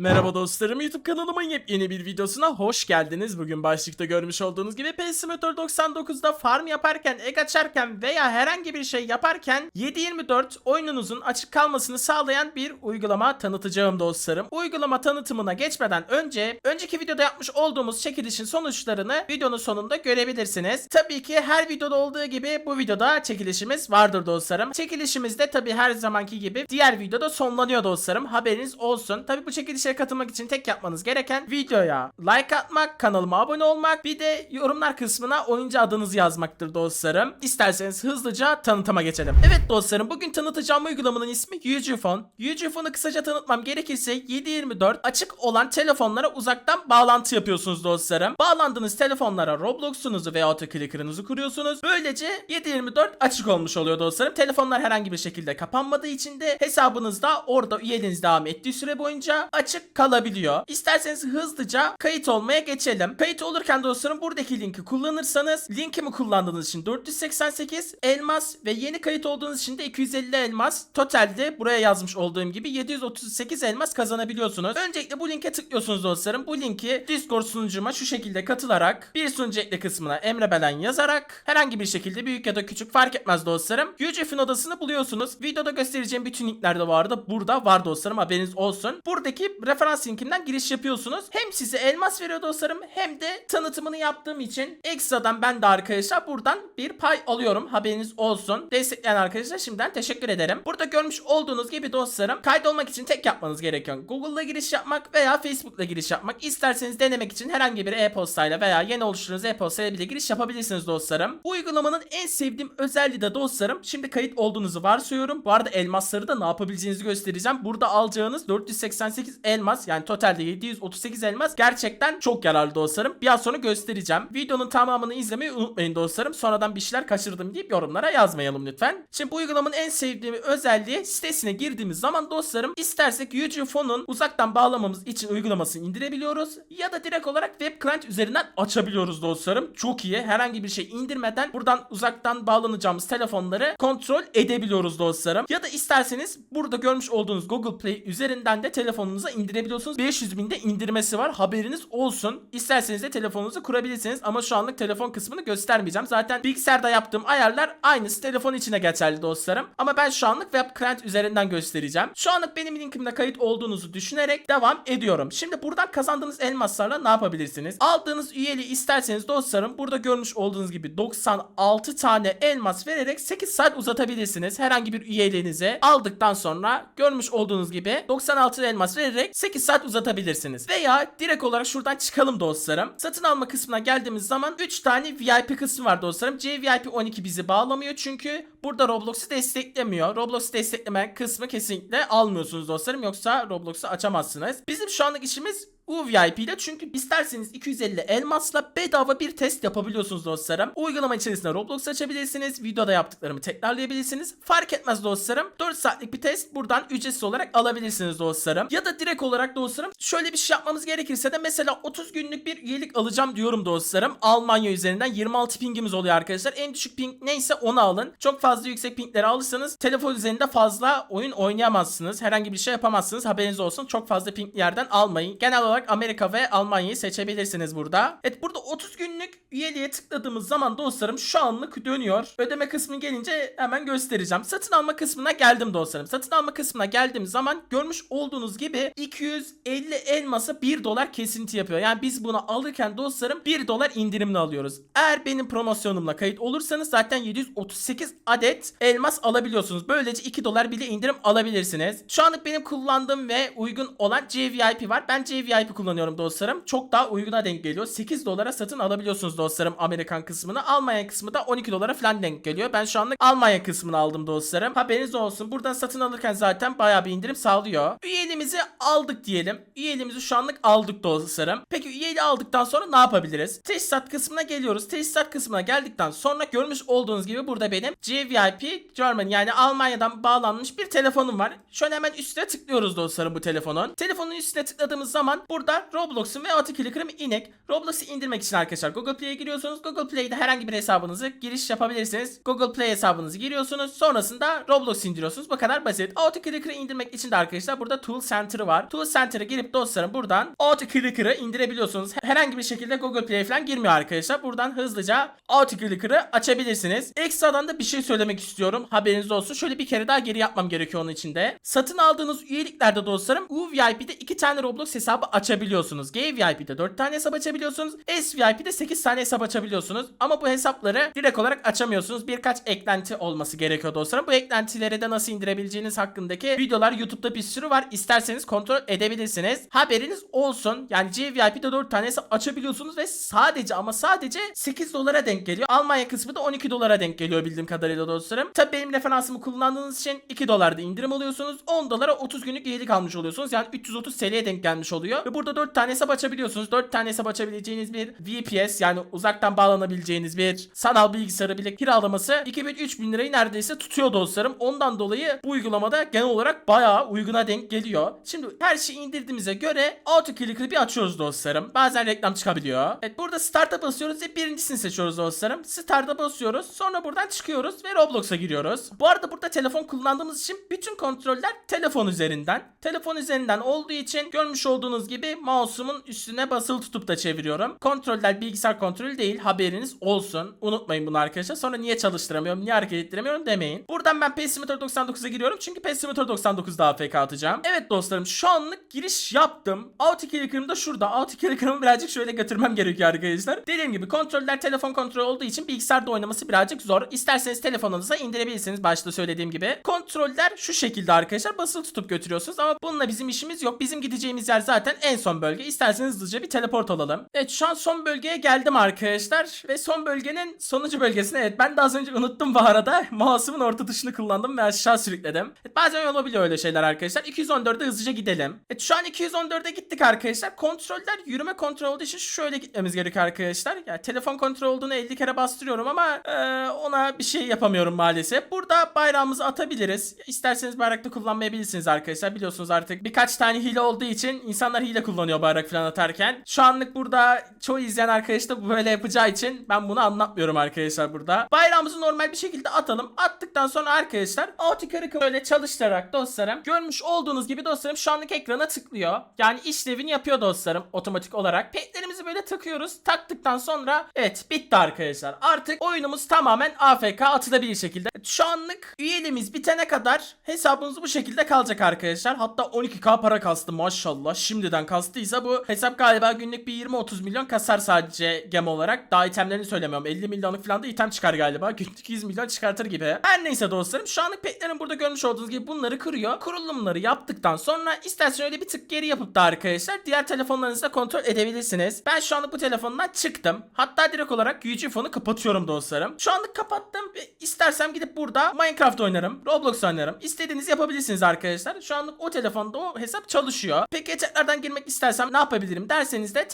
Merhaba dostlarım YouTube kanalımın yepyeni bir videosuna hoş geldiniz. Bugün başlıkta görmüş olduğunuz gibi PS Simulator 99'da farm yaparken, egg açarken veya herhangi bir şey yaparken 7/24 oyununuzun açık kalmasını sağlayan bir uygulama tanıtacağım dostlarım. Uygulama tanıtımına geçmeden önce önceki videoda yapmış olduğumuz çekilişin sonuçlarını videonun sonunda görebilirsiniz. Tabii ki her videoda olduğu gibi bu videoda çekilişimiz vardır dostlarım. Çekilişimiz de tabii her zamanki gibi diğer videoda sonlanıyor dostlarım. Haberiniz olsun. Tabii bu çekilişe katılmak için tek yapmanız gereken videoya like atmak, kanalıma abone olmak, bir de yorumlar kısmına oyuncu adınızı yazmaktır dostlarım. İsterseniz hızlıca tanıtıma geçelim. Evet dostlarım bugün tanıtacağım uygulamanın ismi UGPhone. UGPhone'u kısaca tanıtmam gerekirse 7/24 açık olan telefonlara uzaktan bağlantı yapıyorsunuz dostlarım. Bağlandığınız telefonlara Roblox'unuzu veya autoclicker'ınızı kuruyorsunuz. Böylece 7/24 açık olmuş oluyor dostlarım. Telefonlar herhangi bir şekilde kapanmadığı için de hesabınızda orada üyeliğiniz devam ettiği süre boyunca açık kalabiliyor. İsterseniz hızlıca kayıt olmaya geçelim. Kayıt olurken dostlarım buradaki linki kullanırsanız linkimi kullandığınız için 488 elmas ve yeni kayıt olduğunuz için de 250 elmas. Totalde buraya yazmış olduğum gibi 738 elmas kazanabiliyorsunuz. Öncelikle bu linke tıklıyorsunuz dostlarım. Bu linki Discord sunucuma şu şekilde katılarak bir sunucu ekle kısmına Emre Belen yazarak herhangi bir şekilde büyük ya da küçük fark etmez dostlarım. UGF'in odasını buluyorsunuz. Videoda göstereceğim bütün linkler de vardı. Burada var dostlarım haberiniz olsun. Buradaki referans linkimden giriş yapıyorsunuz. Hem size elmas veriyor dostlarım hem de tanıtımını yaptığım için ekstradan ben de arkadaşlar buradan bir pay alıyorum. Haberiniz olsun. Destekleyen arkadaşlar şimdiden teşekkür ederim. Burada görmüş olduğunuz gibi dostlarım kaydolmak için tek yapmanız gereken Google'la giriş yapmak veya Facebook'la giriş yapmak. İsterseniz denemek için herhangi bir e-postayla veya yeni oluşturduğunuz e-postayla bile giriş yapabilirsiniz dostlarım. Bu uygulamanın en sevdiğim özelliği de dostlarım. Şimdi kayıt olduğunuzu varsayıyorum. Bu arada elmasları da ne yapabileceğinizi göstereceğim. Burada alacağınız 488 elmas yani totalde 738 elmas gerçekten çok yararlı dostlarım. Biraz sonra göstereceğim. Videonun tamamını izlemeyi unutmayın dostlarım. Sonradan bir şeyler kaçırdım deyip yorumlara yazmayalım lütfen. Şimdi bu uygulamanın en sevdiğim özelliği sitesine girdiğimiz zaman dostlarım istersek UGPhone'un uzaktan bağlamamız için uygulamasını indirebiliyoruz ya da direkt olarak web client üzerinden açabiliyoruz dostlarım. Çok iyi. Herhangi bir şey indirmeden buradan uzaktan bağlanacağımız telefonları kontrol edebiliyoruz dostlarım. Ya da isterseniz burada görmüş olduğunuz Google Play üzerinden de telefonunuza indirebiliyorsunuz. 500 binde indirmesi var. Haberiniz olsun. İsterseniz de telefonunuzu kurabilirsiniz ama şu anlık telefon kısmını göstermeyeceğim. Zaten bilgisayarda yaptığım ayarlar aynısı telefon içine geçerli dostlarım. Ama ben şu anlık web client üzerinden göstereceğim. Şu anlık benim linkimde kayıt olduğunuzu düşünerek devam ediyorum. Şimdi buradan kazandığınız elmaslarla ne yapabilirsiniz? Aldığınız üyeliği isterseniz dostlarım burada görmüş olduğunuz gibi 96 tane elmas vererek 8 saat uzatabilirsiniz. Herhangi bir üyeliğinizi aldıktan sonra görmüş olduğunuz gibi 96 elmas vererek 8 saat uzatabilirsiniz. Veya direkt olarak şuradan çıkalım dostlarım. Satın alma kısmına geldiğimiz zaman 3 tane VIP kısmı var dostlarım. CVIP 12 bizi bağlamıyor çünkü burada Roblox'u desteklemiyor. Roblox'u desteklemeyen kısmı kesinlikle almıyorsunuz dostlarım. Yoksa Roblox'u açamazsınız. Bizim şu anlık işimiz UVIP ile çünkü isterseniz 250 elmasla bedava bir test yapabiliyorsunuz dostlarım. Uygulama içerisinde Roblox açabilirsiniz. Videoda yaptıklarımı tekrarlayabilirsiniz. Fark etmez dostlarım. 4 saatlik bir test buradan ücretsiz olarak alabilirsiniz dostlarım. Ya da direkt olarak dostlarım şöyle bir şey yapmamız gerekirse de mesela 30 günlük bir üyelik alacağım diyorum dostlarım. Almanya üzerinden 26 pingimiz oluyor arkadaşlar. En düşük ping neyse onu alın. Çok fazla yüksek pingleri alırsanız telefon üzerinde fazla oyun oynayamazsınız. Herhangi bir şey yapamazsınız. Haberiniz olsun. Çok fazla ping yerden almayın. Genel olarak Amerika ve Almanya'yı seçebilirsiniz burada. Evet burada 30 günlük üyeliğe tıkladığımız zaman dostlarım şu anlık dönüyor. Ödeme kısmı gelince hemen göstereceğim. Satın alma kısmına geldim dostlarım. Satın alma kısmına geldiğim zaman görmüş olduğunuz gibi 250 elmasa 1 dolar kesinti yapıyor. Yani biz bunu alırken dostlarım 1 dolar indirimli alıyoruz. Eğer benim promosyonumla kayıt olursanız zaten 738 adet elmas alabiliyorsunuz. Böylece 2 dolar bile indirim alabilirsiniz. Şu anlık benim kullandığım ve uygun olan CVIP var. Ben CVIP kullanıyorum dostlarım. Çok daha uyguna denk geliyor. 8 dolara satın alabiliyorsunuz dostlarım Amerikan kısmını. Almanya kısmı da 12 dolara falan denk geliyor. Ben şu anlık Almanya kısmını aldım dostlarım. Haberiniz olsun. Buradan satın alırken zaten bayağı bir indirim sağlıyor. Üyeliğimizi aldık diyelim. Üyeliğimizi şu anlık aldık dostlarım. Peki üyeliği aldıktan sonra ne yapabiliriz? Tesisat kısmına geliyoruz. Tesisat kısmına geldikten sonra görmüş olduğunuz gibi burada benim CVIP GVIP German yani Almanya'dan bağlanmış bir telefonum var. Şöyle hemen üstüne tıklıyoruz dostlarım bu telefonun. Telefonun üstüne tıkladığımız zaman burada Roblox'un ve Autoclicker'ın inek. Roblox'u indirmek için arkadaşlar Google Play'e giriyorsunuz. Google Play'de herhangi bir hesabınızı giriş yapabilirsiniz. Google Play hesabınızı giriyorsunuz. Sonrasında Roblox indiriyorsunuz. Bu kadar basit. Autoclicker'ı indirmek için de arkadaşlar burada Tool Center'ı var. Tool Center'a girip dostlarım buradan Autoclicker'ı indirebiliyorsunuz. Herhangi bir şekilde Google Play falan girmiyor arkadaşlar. Buradan hızlıca Autoclicker'ı açabilirsiniz. Ekstradan da bir şey söylemek istiyorum. Haberiniz olsun. Şöyle bir kere daha geri yapmam gerekiyor onun içinde. Satın aldığınız üyeliklerde dostlarım UVIP'de 2 tane Roblox hesabı açabiliyorsunuz. GVIP'de 4 tane hesap açabiliyorsunuz. SVIP'de 8 tane hesap açabiliyorsunuz. Ama bu hesapları direkt olarak açamıyorsunuz. Birkaç eklenti olması gerekiyor dostlarım. Bu eklentileri de nasıl indirebileceğiniz hakkındaki videolar YouTube'da bir sürü var. İsterseniz kontrol edebilirsiniz. Haberiniz olsun. Yani GVIP'de 4 tane hesap açabiliyorsunuz ve sadece ama sadece 8 dolara denk geliyor. Almanya kısmı da 12 dolara denk geliyor bildiğim kadarıyla dostlarım. Tabi benim referansımı kullandığınız için 2 dolarda indirim alıyorsunuz. 10 dolara 30 günlük üyelik almış oluyorsunuz. Yani 330 TL'ye denk gelmiş oluyor. Ve burada 4 tane hesap açabiliyorsunuz. 4 tane hesap açabileceğiniz bir VPS yani uzaktan bağlanabileceğiniz bir sanal bilgisayarı bile kiralaması 2000-3000 lirayı neredeyse tutuyor dostlarım. Ondan dolayı bu uygulamada genel olarak bayağı uyguna denk geliyor. Şimdi her şeyi indirdiğimize göre AutoClicker'ı bir açıyoruz dostlarım. Bazen reklam çıkabiliyor. Evet burada Start'a basıyoruz ve birincisini seçiyoruz dostlarım. Start'a basıyoruz. Sonra buradan çıkıyoruz ve Roblox'a giriyoruz. Bu arada burada telefon kullandığımız için bütün kontroller telefon üzerinden. Telefon üzerinden olduğu için görmüş olduğunuz gibi mouse'umun üstüne basılı tutup da çeviriyorum. Kontroller bilgisayar kontrolü değil haberiniz olsun. Unutmayın bunu arkadaşlar. Sonra niye çalıştıramıyorum, niye hareket ettiremiyorum demeyin. Buradan ben PS Simulator 99'a giriyorum çünkü PS Simulator 99'da AFK atacağım. Evet dostlarım şu anlık giriş yaptım. AutoClicker'ım da şurada. AutoClicker'ımı birazcık şöyle götürmem gerekiyor arkadaşlar. Dediğim gibi kontroller telefon kontrolü olduğu için bilgisayarda oynaması birazcık zor. İsterseniz telefonunuza indirebilirsiniz başta söylediğim gibi. Kontroller şu şekilde arkadaşlar basılı tutup götürüyorsunuz ama bununla bizim işimiz yok. Bizim gideceğimiz yer zaten en son bölge. İsterseniz hızlıca bir teleport alalım. Evet şu an son bölgeye geldim arkadaşlar ve son bölgenin sonuncu bölgesine evet ben de az önce unuttum bu arada. Mouse'umun orta tuşunu kullandım ve aşağı sürükledim. Evet, bazen olabiliyor öyle şeyler arkadaşlar. 214'e hızlıca gidelim. Evet şu an 214'e gittik arkadaşlar. Kontroller yürüme kontrol olduğu için şöyle gitmemiz gerekiyor arkadaşlar. Yani telefon kontrol olduğunu 50 kere bastırıyorum ama e, ona bir şey yapamıyorum maalesef. Burada bayrağımızı atabiliriz. İsterseniz bayrakta kullanmayabilirsiniz arkadaşlar. Biliyorsunuz artık birkaç tane hile olduğu için insanlar hile kullanıyor bayrak falan atarken. Şu anlık burada çoğu izleyen arkadaş da böyle yapacağı için ben bunu anlatmıyorum arkadaşlar burada. Bayrağımızı normal bir şekilde atalım. Attıktan sonra arkadaşlar Autikar'ı böyle çalıştırarak dostlarım görmüş olduğunuz gibi dostlarım şu anlık ekrana tıklıyor. Yani işlevini yapıyor dostlarım otomatik olarak. Petlerimizi böyle takıyoruz. Taktıktan sonra evet bitti arkadaşlar. Artık oyunumuz tamamen AFK atılabilir şekilde. Şu anlık üyeliğimiz bitene kadar hesabımız bu şekilde kalacak arkadaşlar. Hatta 12k para kastı maşallah. Şimdiden kastıysa bu hesap galiba günlük bir 20-30 milyon kasar sadece gem olarak. Daha itemlerini söylemiyorum. 50 milyonluk falan da item çıkar galiba. Günlük 100 milyon çıkartır gibi. Her neyse dostlarım şu anlık petlerin burada görmüş olduğunuz gibi bunları kırıyor. Kurulumları yaptıktan sonra istersen öyle bir tık geri yapıp da arkadaşlar diğer telefonlarınızda kontrol edebilirsiniz. Ben şu anlık bu telefondan çıktım. Hatta direkt olarak UG fonu kapatıyorum dostlarım. Şu anlık kapattım ve istersem gidip burada Minecraft oynarım. Roblox oynarım. İstediğinizi yapabilirsiniz arkadaşlar. Şu anlık o telefonda o hesap çalışıyor. Peki tekrardan girmek istersem ne yapabilirim derseniz de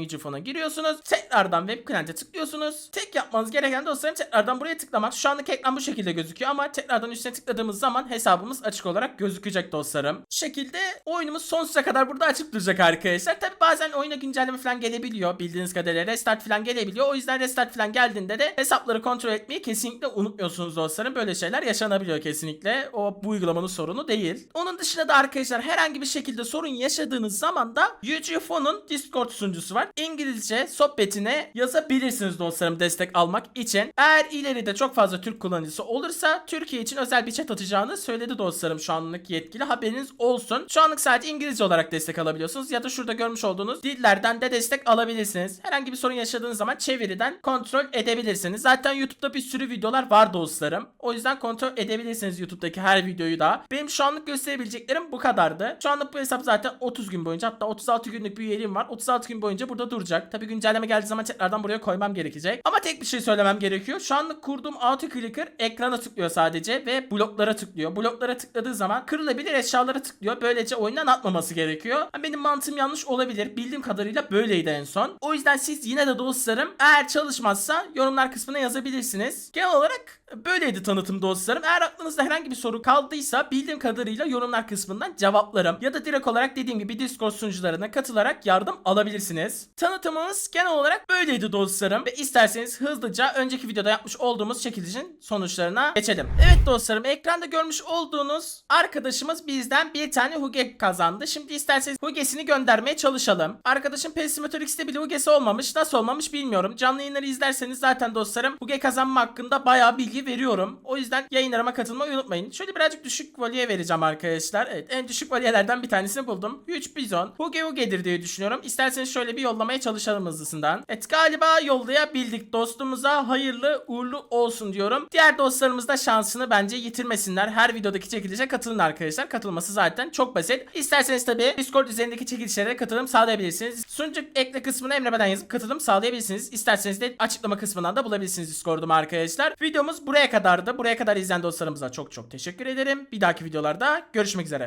UG fona giriyorsunuz. Tekrardan web client'e tıklıyorsunuz. Tek yapmanız gereken dostlarım tekrardan buraya tıklamak. Şu anlık ekran bu şekilde gözüküyor ama tekrardan üstüne tıkladığımız zaman hesabımız açık olarak gözükecek dostlarım. Bu şekilde oyunumuz sonsuza kadar burada açık duracak arkadaşlar. Tabi bazen oyuna güncelleme falan gelebiliyor. Bildiğiniz kadarıyla restart falan gelebiliyor. O yüzden restart falan geldiğinde de hesapları kontrol etmeyi kesinlikle unutmuyorsunuz dostlarım. Böyle şeyler yaşanabiliyor kesinlikle. O bu uygulamanın sorunu değil. Onun dışında da arkadaşlar herhangi bir şekilde sorun yaşadığınız zaman da UGFO'nun Discord sunucusu var. İngilizce sohbetine yazabilirsiniz dostlarım destek almak için. Eğer ileride çok fazla Türk kullanıcısı olursa Türkiye için özel bir chat atacağını söyledi dostlarım şu anlık yetkili. Haberiniz olsun. Şu anlık sadece İngilizce olarak destek alabiliyorsunuz ya da şurada görmüş olduğunuz dillerden de destek alabilirsiniz. Herhangi bir sorun yaşadığınız zaman çeviriden kontrol edebilirsiniz. Zaten YouTube'da bir sürü videolar var dostlarım. O yüzden kontrol edebilirsiniz YouTube'daki her videoyu da. Benim şu anlık gösterebileceklerim bu kadardı. Şu anlık bu hesap zaten 30 gün boyunca hatta 36 günlük bir üyeliğim var. 36 gün boyunca burada duracak. Tabi güncelleme geldiği zaman tekrardan buraya koymam gerekecek. Ama tek bir şey söylemem gerekiyor. Şu anlık kurduğum autoclicker ekrana tıklıyor sadece ve bloklara tıklıyor. Bloklara tıkladığı zaman kırılabilir eşyalara tıklıyor. Böylece oyundan atmaması gerekiyor. Benim mantığım yanlış olabilir. Bildiğim kadarıyla böyleydi en son. O yüzden siz yine de dostlarım eğer çalışmazsa yorumlar kısmına yazabilirsiniz. Genel olarak böyleydi tanıtım dostlarım. Eğer aklınızda herhangi bir soru kaldıysa bildiğim kadarıyla yorumlar kısmından cevaplarım. Ya da direkt olarak dediğim gibi Discord sunucularına katılarak yardım alabilirsiniz. Tanıtımımız genel olarak böyleydi dostlarım. Ve isterseniz hızlıca önceki videoda yapmış olduğumuz çekilişin sonuçlarına geçelim. Evet dostlarım ekranda görmüş olduğunuz arkadaşımız bizden bir tane Huge kazandı. Şimdi isterseniz Huge'sini göndermeye çalışalım. Arkadaşım Pesimeter X'te bile Huge'si olmamış. Nasıl olmamış bilmiyorum. Canlı yayınları izlerseniz zaten dostlarım Huge kazanma hakkında bayağı bilgi veriyorum. O yüzden yayınlarıma katılmayı unutmayın. Şöyle birazcık düşük voleye vereceğim arkadaşlar. Evet en düşük voliyelerden bir tanesini buldum. 3 bizon. Huge Huge'dir diye düşünüyorum. İsterseniz şöyle bir yollamaya çalışalım hızlısından. Evet galiba yollayabildik. Dostumuza hayırlı uğurlu olsun diyorum. Diğer dostlarımız da şansını bence yitirmesinler. Her videodaki çekilişe katılın arkadaşlar. Katılması zaten çok basit. İsterseniz tabii Discord üzerindeki çekilişlere katılım sağlayabilirsiniz. Sunucu ekle kısmına emremeden yazıp katılım sağlayabilirsiniz. İsterseniz de açıklama kısmından da bulabilirsiniz Discord'umu arkadaşlar. Videomuz buraya kadardı. Buraya kadar izleyen dostlarımıza çok çok teşekkür ederim. Bir dahaki videolarda görüşmek üzere.